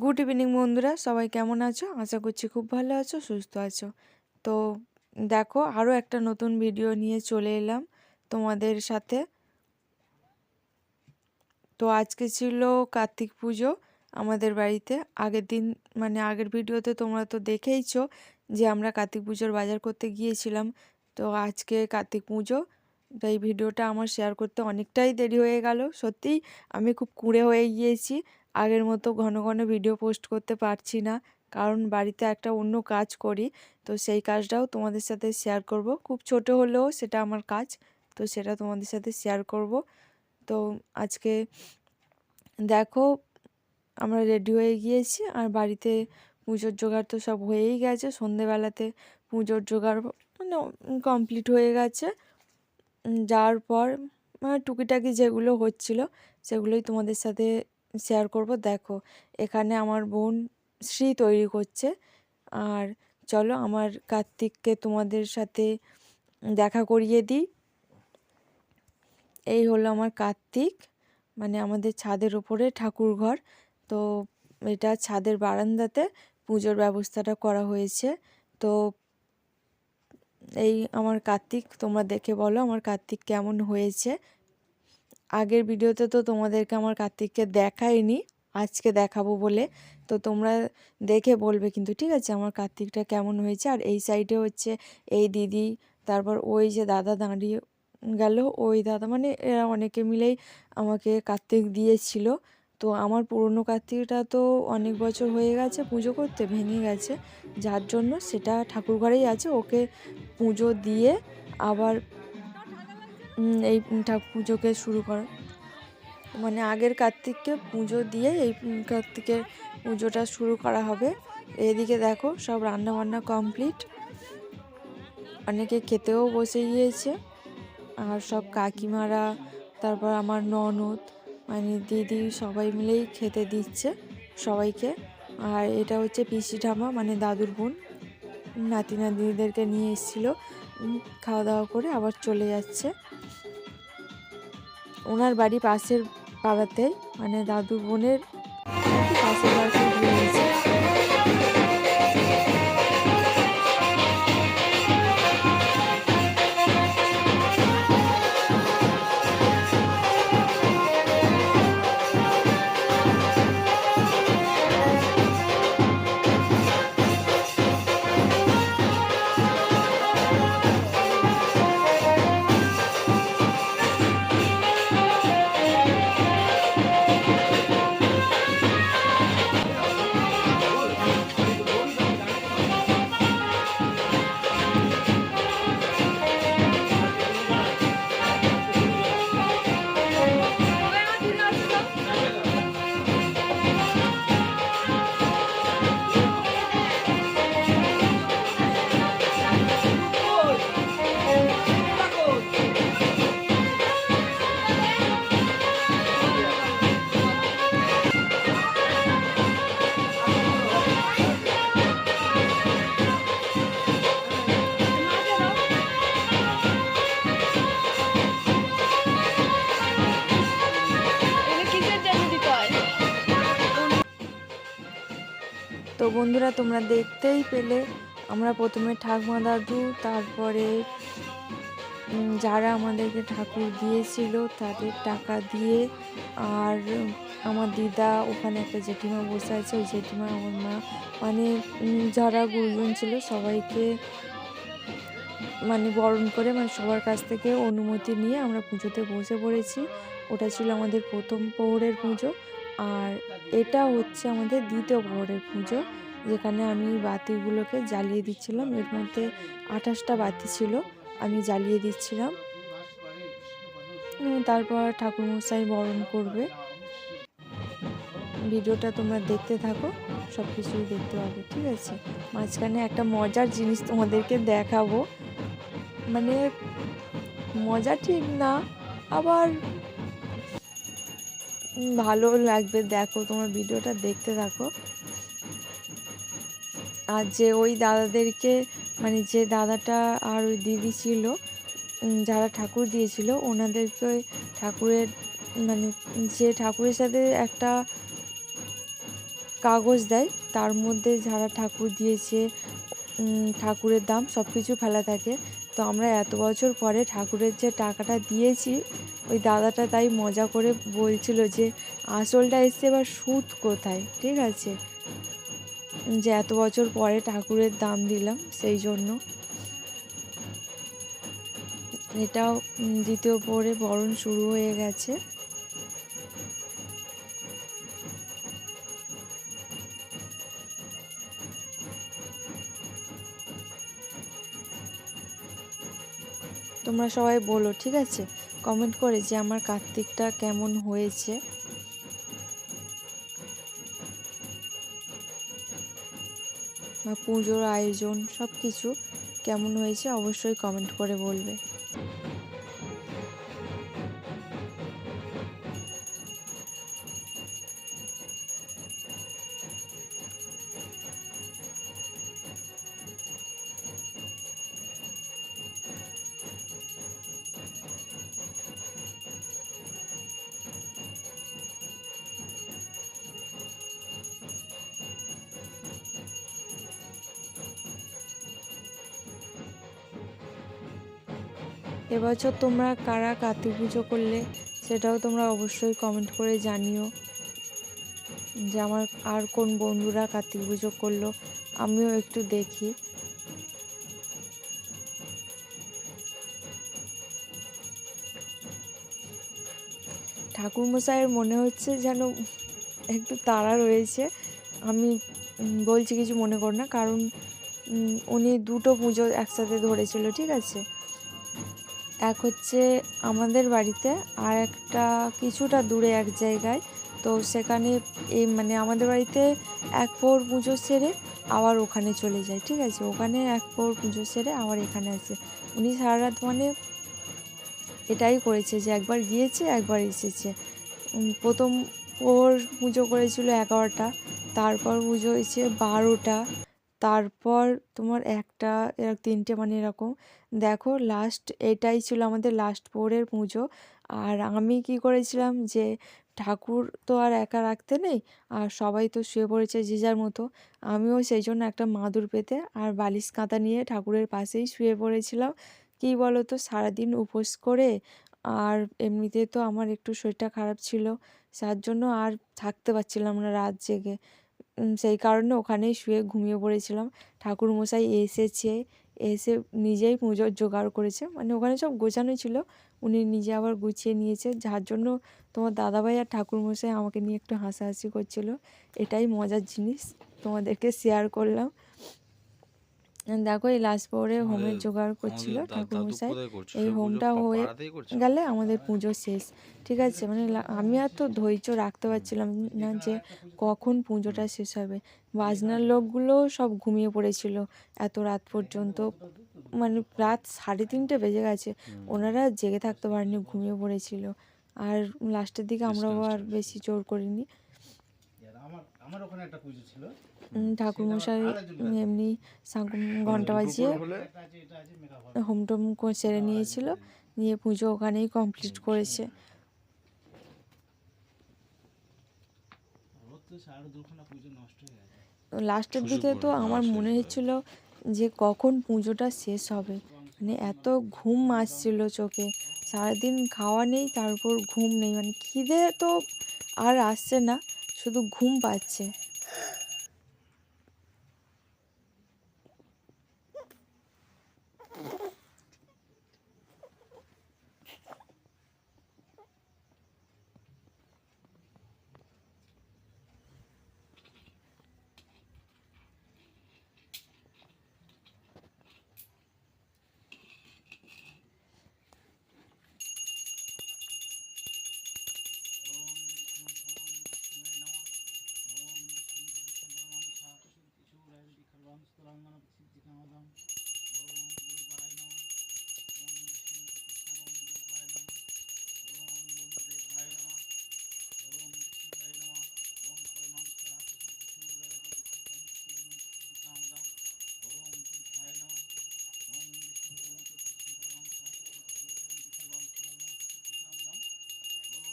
Good evening বন্ধুরা, সবাই কেমন আছো? আশা করছি খুব ভালো আছো, সুস্থ আছো। তো দেখো আরও একটা নতুন ভিডিও নিয়ে চলে এলাম তোমাদের সাথে। তো আজকে ছিল কার্তিক পুজো আমাদের বাড়িতে। আগের দিন মানে আগের ভিডিওতে তোমরা তো দেখেইছো যে আমরা কার্তিক পুজোর বাজার করতে গিয়েছিলাম। তো আজকে কার্তিক পুজো, তো এই ভিডিওটা আমার শেয়ার করতে অনেকটাই দেরি হয়ে গেল। সত্যিই আমি খুব কুঁড়ে হয়ে গিয়েছি। আগের মতো ঘন ঘন ভিডিও পোস্ট করতে পারছি না। কারণ বাড়িতে একটা অন্য কাজ করি, তো সেই কাজটাও তোমাদের সাথে শেয়ার করব। খুব ছোট হলেও সেটা আমার কাজ, তো সেটা তোমাদের সাথে শেয়ার করব। তো আজকে দেখো, আমরা রেডি হয়ে গিয়েছি। আর বাড়িতে পুজোর জোগাড় তো সব হয়েই গেছে। সন্ধেবেলাতে পুজোর জোগাড় মানে কমপ্লিট হয়ে গেছে। যাওয়ার পর মানে টুকিটাকি যেগুলো হচ্ছিল, সেগুলোই তোমাদের সাথে শেয়ার করব। দেখো, এখানে আমার বোন শ্রী তৈরি করছে। আর চলো আমার কার্তিককে তোমাদের সাথে দেখা করিয়ে দিই। এই হলো আমার কার্তিক মানে আমাদের ছাদের ওপরে ঠাকুর ঘর। তো এটা ছাদের বারান্দাতে পুজোর ব্যবস্থাটা করা হয়েছে। তো এই আমার কার্তিক, তোমরা দেখে বলো আমার কার্তিক কেমন হয়েছে? আগের ভিডিওতে তো তোমাদেরকে আমার কার্তিককে দেখাইনি, আজকে দেখাবো বলে। তো তোমরা দেখে বলবে কিন্তু, ঠিক আছে, আমার কার্তিকটা কেমন হয়েছে? আর এই সাইডে হচ্ছে এই দিদি, তারপর ওই যে দাদা দাঁড়িয়ে গেল, ওই দাদা মানে এরা অনেকে মিলেই আমাকে কার্তিক দিয়েছিল। তো আমার পুরনো কার্তিকটা তো অনেক বছর হয়ে গেছে, পুজো করতে ভেঙে গেছে। যার জন্য সেটা ঠাকুর ঘরেই আছে, ওকে পুজো দিয়ে আবার এই ঠাকুর পুজোকে শুরু করা। মানে আগের কার্তিককে পুজো দিয়ে এই কার্তিকের পুজোটা শুরু করা হবে। এদিকে দেখো সব রান্না বান্না কমপ্লিট। অনেকে খেতেও বসে গিয়েছে। আর সব কাকিমারা, তারপর আমার ননদ মানে দিদি সবাই মিলেই খেতে দিচ্ছে সবাইকে। আর এটা হচ্ছে পিসি ঠামা মানে দাদুর বোন। নাতি নাতনিদেরকে নিয়ে এসেছিল। খাওয়া দাওয়া করে আবার চলে যাচ্ছে। ওনার বাড়ি পাশের পাড়াতেই মানে দাদু বোনের পাশের তো বন্ধুরা, তোমরা দেখতেই পেলে, আমরা প্রথমে ঠাকুমা দাদু, তারপরে যারা আমাদেরকে ঠাকুর দিয়েছিল, তাদের টাকা দিয়ে, আর আমার দিদা, ওখানে একটা জেঠিমা বসে আছে, ওই জেঠিমা আমার মা মানে যারা গুরুজন ছিল, সবাইকে মানে বরণ করে মানে সবার কাছ থেকে অনুমতি নিয়ে আমরা পুজোতে বসে পড়েছি। ওটা ছিল আমাদের প্রথম পৌরের পুজো। আর এটা হচ্ছে আমাদের দ্বিতীয় প্রহরের পুজো, যেখানে আমি বাতিগুলোকে জ্বালিয়ে দিচ্ছিলাম। এর মধ্যে আঠাশটা বাতি ছিল, আমি জ্বালিয়ে দিচ্ছিলাম। তারপর ঠাকুরমশাই বরণ করবে। ভিডিওটা তোমরা দেখতে থাকো সব কিছুই দেখতে পাবে, ঠিক আছে? মাঝখানে একটা মজার জিনিস তোমাদেরকে দেখাবো। মানে মজা ঠিক না, আবার ভালো লাগবে, দেখো তোমার ভিডিওটা দেখতে থাকো। আর যে ওই দাদাদেরকে মানে যে দাদাটা আর ওই দিদি ছিল যারা ঠাকুর দিয়েছিল, ওনাদেরকে ঠাকুরের মানে যে ঠাকুরের সাথে একটা কাগজ দেয়, তার মধ্যে যারা ঠাকুর দিয়েছে ঠাকুরের দাম সব কিছু ফেলা থাকে। তো আমরা এত বছর পরে ঠাকুরের যে টাকাটা দিয়েছি, ওই দাদাটা তাই মজা করে বলছিল যে, আসলটা এসছে এবার সুদ কোথায়? ঠিক আছে। যে এত বছর পরে ঠাকুরের দাম দিলাম সেই জন্য। এটাও দ্বিতীয় পরে বরণ শুরু হয়ে গেছে। তোমরা সবাই বলো, ঠিক আছে? কমেন্ট করে যে আমার কার্তিকটা কেমন হয়েছে। বা পুজোর আয়োজন সব কিছু কেমন হয়েছে, অবশ্যই কমেন্ট করে বলবে। এবছর তোমরা কারা কার্তিক পুজো করলে সেটাও তোমরা অবশ্যই কমেন্ট করে জানিও যে আমার আর কোন বন্ধুরা কার্তিক পুজো করল আমিও একটু দেখি। ঠাকুরমশাইয়ের মনে হচ্ছে যেন একটু তাড়া রয়েছে। আমি বলছি কিছু মনে কর না, কারণ উনি দুটো পুজো একসাথে ধরেছিল, ঠিক আছে? এক হচ্ছে আমাদের বাড়িতে আর একটা কিছুটা দূরে এক জায়গায়। তো সেখানে এই মানে আমাদের বাড়িতে এক পৌর পুজো সেরে আবার ওখানে চলে যায়, ঠিক আছে? ওখানে এক পৌর পুজো সেরে আবার এখানে আসে। উনি সারা রাত মানে এটাই করেছে যে একবার গিয়েছে, একবার এসেছে। প্রথম ওর পুজো করেছিল এগারোটা, তারপর পুজো হয়েছে বারোটা। তারপর তোমার একটা তিনটে মানে এরকম। দেখো লাস্ট এটাই ছিল আমাদের লাস্ট পোরের পুজো। আর আমি কি করেছিলাম যে, ঠাকুর তো আর একা রাখতে নেই, আর সবাই তো শুয়ে পড়েছে যে যার মতো। আমিও সেই জন্য একটা মাদুর পেতে আর বালিশ কাঁথা নিয়ে ঠাকুরের পাশেই শুয়ে পড়েছিলাম। কী বলো তো সারাদিন উপোস করে আর এমনিতে তো আমার একটু শরীরটা খারাপ ছিল, যার জন্য আর থাকতে পারছিলাম না রাত জেগে। সেই কারণে ওখানেই শুয়ে ঘুমিয়ে পড়েছিলাম। ঠাকুর মশাই এসেছে, এসে নিজেই পুজোর জোগাড় করেছে। মানে ওখানে সব গোছানো ছিল, উনি নিজে আবার গুছিয়ে নিয়েছে। যার জন্য তোমার দাদাভাই আর ঠাকুরমশাই আমাকে নিয়ে একটু হাসাহাসি করছিল। এটাই মজার জিনিস, তোমাদেরকে শেয়ার করলাম। দেখো এই লাস্ট পরে হোমের জোগাড় করছিল ঠাকুরমশাই। এই হোমটা হয়ে গেলে আমাদের পুজো শেষ ঠিক আছে? মানে আমি আর তো ধৈর্য রাখতে পারছিলাম না যে কখন পুজোটা শেষ হবে। বাজনার লোকগুলো সব ঘুমিয়ে পড়েছিল এত রাত পর্যন্ত। মানে রাত সাড়ে তিনটে বেজে গেছে ওনারা জেগে থাকতে পারেনি ঘুমিয়ে পড়েছিল। আর লাস্টের দিকে আমরাও আর বেশি জোর করিনি। আমার আমার ওখানে একটা পুজো ছিল। ঠাকুরমশাই এমনি সাং- ঘণ্টা বাজিয়ে হোম টোম সেরে নিয়েছিল নিয়ে পুজো ওখানেই কমপ্লিট করেছে। ওর তো সাড়ে দুখানা পুজো নষ্ট হয়ে গেছে। লাস্টের দিকে তো আমার মনে হচ্ছিল যে কখন পুজোটা শেষ হবে। মানে এত ঘুম আসছিল চোখে। সারাদিন খাওয়া নেই তারপর ঘুম নেই। মানে খিদে তো আর আসছে না। শুধু ঘুম পাচ্ছে।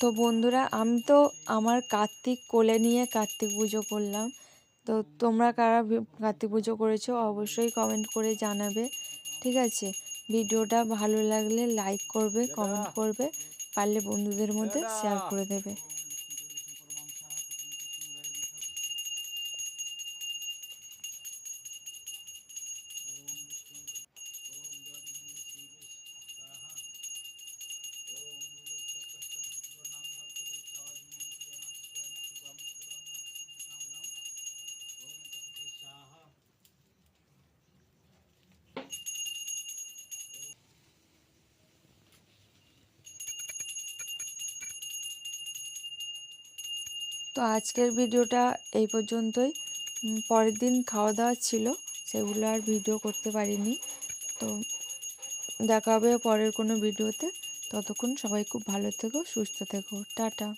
তো বন্ধুরা আমি তো আমার কার্তিক কোলে নিয়ে কার্তিক পুজো করলাম। তো তোমরা কারা কার্তিক পুজো করেছ অবশ্যই কমেন্ট করে জানাবে ঠিক আছে? ভিডিওটা ভালো লাগলে লাইক করবে কমেন্ট করবে পারলে বন্ধুদের মধ্যে শেয়ার করে দেবে। তো আজকের ভিডিওটা এই পর্যন্তই। পরের দিন খাওয়া দাওয়া ছিল, সেগুলো আর ভিডিও করতে পারিনি। তো দেখা হবে পরের কোনো ভিডিওতে। ততক্ষণ সবাই খুব ভালো থেকো, সুস্থ থেকো। টাটা।